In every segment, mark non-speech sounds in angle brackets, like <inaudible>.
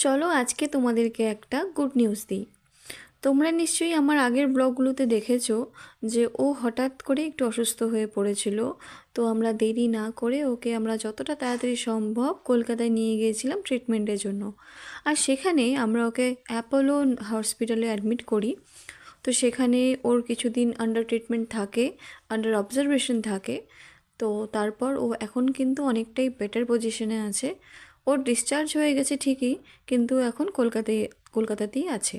চলো আজকে তোমাদেরকে একটা গুড নিউজ দিই। তোমরা নিশ্চয়ই আমার আগের ব্লগগুলোতে দেখেছ যে ও হঠাৎ করে একটু অসুস্থ হয়ে পড়েছিল। তো আমরা দেরি না করে ওকে আমরা যতটা তাড়াতাড়ি সম্ভব কলকাতায় নিয়ে গিয়েছিলাম ট্রিটমেন্টের জন্য। আর সেখানে আমরা ওকে অ্যাপোলো হসপিটালে অ্যাডমিট করি। তো সেখানে ওর কিছুদিন আন্ডার ট্রিটমেন্ট থাকে আন্ডার অবজারভেশন থাকে। তো তারপর ও এখন কিন্তু অনেকটাই বেটার পজিশনে আছে। ওর ডিসচার্জ হয়ে গেছে ঠিকই, কিন্তু এখন কলকাতায় কলকাতাতেই আছে।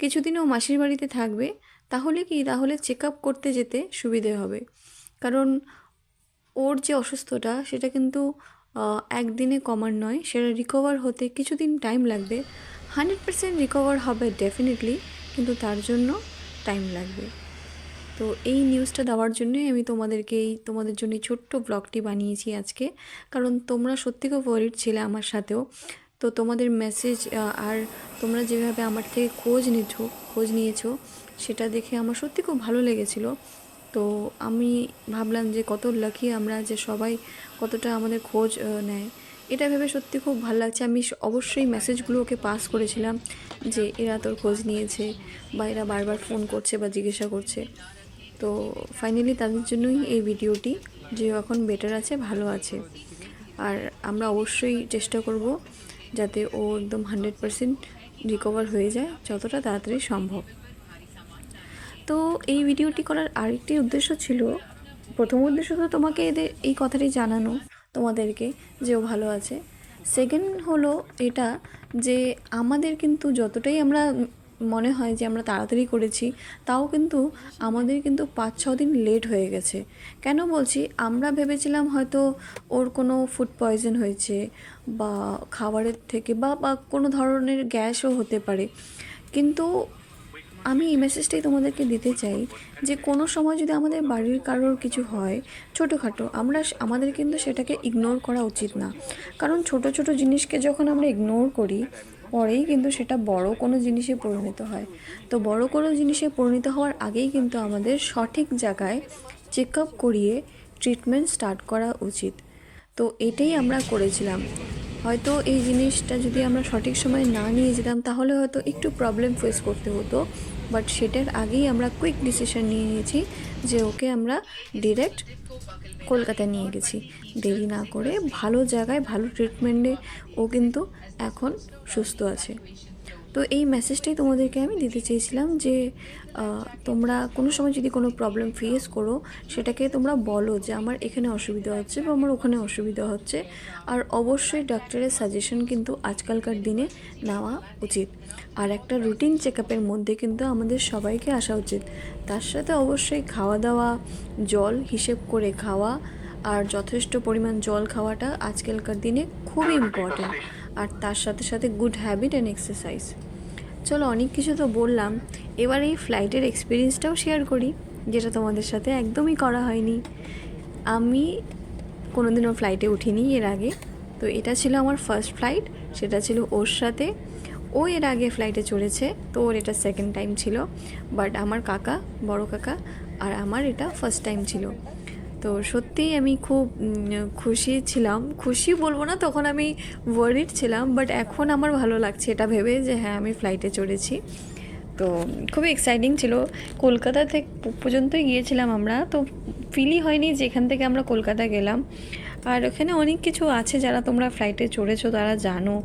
কিছুদিন ও মাসির বাড়িতে থাকবে, তাহলে কি তাহলে চেক আপ করতে যেতে সুবিধে হবে? কারণ ওর যে অসুস্থতা, সেটা কিন্তু একদিনে কমার নয়, সেটা রিকভার হতে কিছুদিন টাইম লাগবে। হান্ড্রেড পার্সেন্ট রিকভার হবে ডেফিনেটলি কিন্তু তার জন্য টাইম লাগবে। তো এই নিউজটা দেওয়ার জন্যই আমি তোমাদেরকে এই, তোমাদের জন্য ছোট্ট ব্লগটি বানিয়েছি আজকে। কারণ তোমরা সত্যি খুব ওয়ারিড ছিলে আমার সাথেও। তো তোমাদের মেসেজ আর তোমরা যেভাবে আমার থেকে খোঁজ নিছো, খোঁজ নিয়েছো, সেটা দেখে আমার সত্যি খুব ভালো লেগেছিল। তো আমি ভাবলাম যে কত লাকি আমরা যে সবাই কতটা আমাদের খোঁজ নেয়। এটা ভেবে সত্যি খুব ভালো লাগছে। আমি অবশ্যই মেসেজগুলো ওকে পাস করেছিলাম যে এরা তোর খোঁজ নিয়েছে বা এরা বারবার ফোন করছে বা জিজ্ঞাসা করছে। তো ফাইনালি তাদের জন্যই এই ভিডিওটি, যে এখন বেটার আছে, ভালো আছে। আর আমরা অবশ্যই চেষ্টা করব যাতে ও একদম হান্ড্রেড পারসেন্ট রিকভার হয়ে যায়, যতটা তাড়াতাড়ি সম্ভব। তো এই ভিডিওটি করার আরেকটি উদ্দেশ্য ছিল, প্রথম উদ্দেশ্য তো তোমাকে এদের এই কথাটি জানানো তোমাদেরকে, যে ও ভালো আছে। সেকেন্ড হলো এটা, যে আমাদের কিন্তু যতটাই আমরা মনে হয় যে আমরা তাড়াতাড়ি করেছি, তাও কিন্তু আমাদের কিন্তু পাঁচ ছ দিন লেট হয়ে গেছে। কেন বলছি? আমরা ভেবেছিলাম হয়তো ওর কোনো ফুড পয়জন হয়েছে বা খাবারের থেকে বা বা কোনো ধরনের গ্যাসও হতে পারে। কিন্তু আমি এই মেসেজটাই তোমাদেরকে দিতে চাই যে কোনো সময় যদি আমাদের বাড়ির কারোর কিছু হয় ছোটোখাটো, আমরা আমাদের কিন্তু সেটাকে ইগনোর করা উচিত না। কারণ ছোট ছোট জিনিসকে যখন আমরা ইগনোর করি পরেই কিন্তু সেটা বড় কোনো জিনিসে পরিণত হয়। তো বড় কোনো জিনিসে পরিণত হওয়ার আগেই কিন্তু আমাদের সঠিক জায়গায় চেক আপ করিয়ে ট্রিটমেন্ট স্টার্ট করা উচিত। তো এটাই আমরা করেছিলাম। হয়তো এই জিনিসটা যদি আমরা সঠিক সময় না নিয়ে যেতাম, তাহলে হয়তো একটু প্রবলেম ফেস করতে হতো। বাট সেটার আগেই আমরা কুইক ডিসিশন নিয়ে নিয়েছি যে ওকে আমরা ডিরেক্ট কলকাতায় নিয়ে গেছি। দেরি না করে ভালো জায়গায় ভালো ট্রিটমেন্টে ও কিন্তু এখন সুস্থ আছে। তো এই মেসেজটাই তোমাদেরকে আমি দিতে চেয়েছিলাম যে তোমরা কোনো সময় যদি কোনো প্রবলেম ফেস করো, সেটাকে তোমরা বলো যে, আমার এখানে অসুবিধা হচ্ছে বা আমার ওখানে অসুবিধা হচ্ছে। আর অবশ্যই ডাক্তারের সাজেশন কিন্তু আজকালকার দিনে নেওয়া উচিত। আর একটা রুটিন চেক আপের মধ্যে কিন্তু আমাদের সবাইকে আসা উচিত। তার সাথে অবশ্যই খাওয়া দাওয়া জল হিসেব করে খাওয়া আর যথেষ্ট পরিমাণ জল খাওয়াটা আজকালকার দিনে খুবই ইম্পর্ট্যান্ট আর তার সাথে সাথে গুড হ্যাবিট অ্যান্ড এক্সারসাইজ চলো অনেক কিছু তো বললাম, এবার এই ফ্লাইটের এক্সপিরিয়েন্সটাও শেয়ার করি, যেটা তোমাদের সাথে একদমই করা হয়নি। আমি কোনোদিনও ফ্লাইটে উঠিনি এর আগে, তো এটা ছিল আমার ফার্স্ট ফ্লাইট সেটা ছিল ওর সাথে। ও এর আগে ফ্লাইটে চড়েছে, তো ওর এটা সেকেন্ড টাইম ছিল বাট আমার কাকা, বড় কাকা, আর আমার এটা ফার্স্ট টাইম ছিল। তো সত্যিই আমি খুব খুশি ছিলাম। খুশি বলব না, তখন আমি ওয়ারিড ছিলাম বাট এখন আমার ভালো লাগছে এটা ভেবে যে হ্যাঁ আমি ফ্লাইটে চড়েছি। তো খুবই এক্সাইটিং ছিল। কলকাতা থেকে, পর্যন্তই গিয়েছিলাম আমরা, তো ফিলই হয়নি যে এখান থেকে আমরা কলকাতা গেলাম। আর ওখানে অনেক কিছু আছে যারা তোমরা ফ্লাইটে চড়েছো, তারা জানো।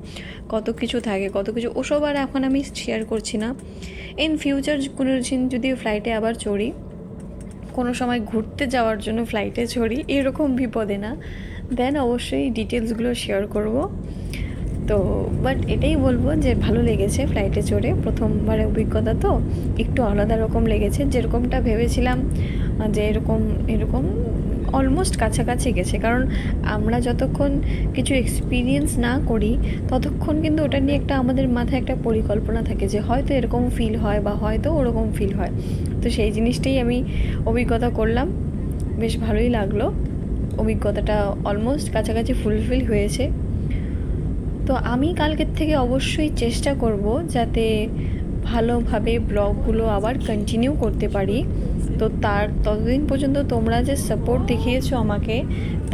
কত কিছু থাকে, কত কিছু, ওসব আর এখন আমি শেয়ার করছি না। ইন ফিউচার কোনো দিন যদি ফ্লাইটে আবার চড়ি কোনো সময় ঘুরতে যাওয়ার জন্য ফ্লাইটে চড়ি, এরকম বিপদে না। দেন অবশ্যই ডিটেলসগুলো শেয়ার করব। তো বাট এটাই বলব যে ভালো লেগেছে ফ্লাইটে চড়ে। প্রথমবারের অভিজ্ঞতা তো একটু আলাদা রকম লেগেছে। যেরকমটা ভেবেছিলাম যে এরকম এরকম অলমোস্ট কাছাকাছি গেছে। কারণ আমরা যতক্ষণ কিছু এক্সপিরিয়েন্স না করি, ততক্ষণ কিন্তু ওটা নিয়ে একটা আমাদের মাথায় একটা পরিকল্পনা থাকে যে হয়তো এরকম ফিল হয় বা হয়তো ওরকম ফিল হয়। তো সেই জিনিসটাই আমি অভিজ্ঞতা করলাম। বেশ ভালোই লাগল। অভিজ্ঞতাটা অলমোস্ট কাছাকাছি ফুলফিল হয়েছে। তো আমি কালকের থেকে অবশ্যই চেষ্টা করব যাতে ভালোভাবে ব্লগগুলো আবার কন্টিনিউ করতে পারি। তো তার ততদিন পর্যন্ত তোমরা যে সাপোর্ট দেখিয়েছো আমাকে,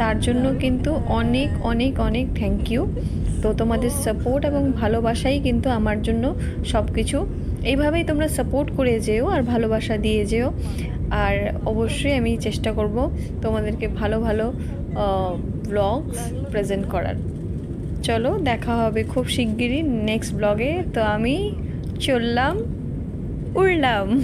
তার জন্য কিন্তু অনেক অনেক অনেক থ্যাংক ইউ তো তোমাদের সাপোর্ট এবং ভালোবাসাই কিন্তু আমার জন্য সব কিছু এইভাবেই তোমরা সাপোর্ট করে যেও আর ভালোবাসা দিয়ে যেও। আর অবশ্যই আমি চেষ্টা করব তোমাদেরকে ভালো ভালো ব্লগস প্রেজেন্ট করার। চলো দেখা হবে খুব শিগগিরই নেক্সট ব্লগে তো আমি চললাম উড়লাম। <laughs>